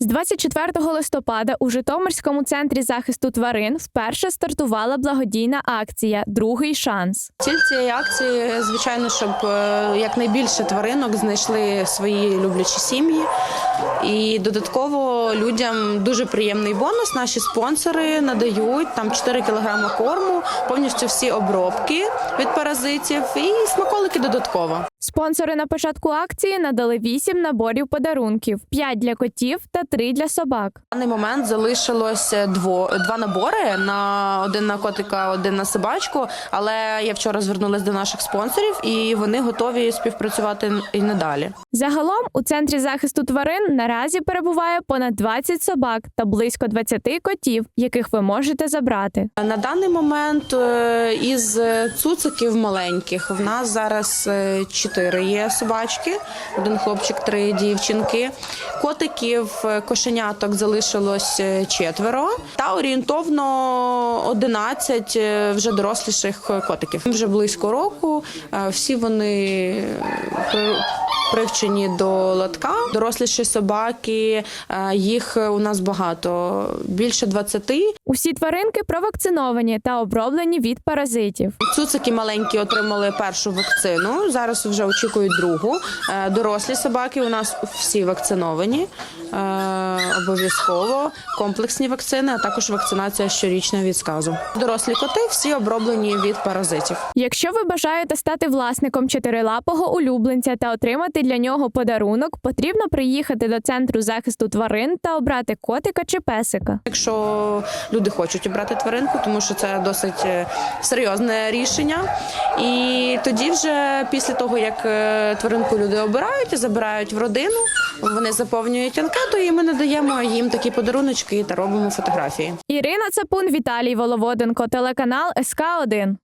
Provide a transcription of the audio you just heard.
З 24 листопада у Житомирському центрі захисту тварин вперше стартувала благодійна акція Другий шанс. Ціль цієї акції, звичайно, щоб е, якнайбільше тваринок знайшли свої люблячі сім'ї. І додатково людям дуже приємний бонус. Наші спонсори надають там 4 кілограми корму, повністю всі обробки від паразитів і смаколики додатково. Спонсори на початку акції надали 8 наборів подарунків: 5 для котів та 3 для собак. На даний момент залишилось дво, два набори на один на котика, один на собачку. Але я вчора звернулася до наших спонсорів, і вони готові співпрацювати і надалі. Загалом у центрі захисту тварин наразі перебуває понад 20 собак та близько 20 котів, яких ви можете забрати. На даний момент е, із цуциків маленьких в нас зараз е, чотири є собачки: один хлопчик, три дівчинки. Котиків, е, кошеняток залишилось е, четверо, та орієнтовно 11 е, вже доросліших котиків. Вже близько року. е, Всі вони е, привчені до лотка. Доросліші собаки, е, їх у нас багато, більше 20. Усі тваринки провакциновані та оброблені від паразитів. Цуцики маленькі отримали першу вакцину. Зараз вже очікують другу. Е, Дорослі собаки у нас всі вакциновані. Е, Обов'язково комплексні вакцини, а також вакцинація щорічна від сказу. Дорослі коти всі оброблені від паразитів. Якщо ви бажаєте стати власником чотирилапого улюбленця та отримати для нього подарунок, потрібно приїхати до центру захисту тварин та обрати котика чи песика. Якщо люди хочуть обрати тваринку, тому що це досить е, серйозне рішення. І тоді, вже після того, як е, тваринку люди обирають і забирають в родину, вони заповнюють анкету, і ми надаємо їм такі подаруночки та робимо фотографії. Ірина Цапун, Віталій Воловоденко, телеканал СК 1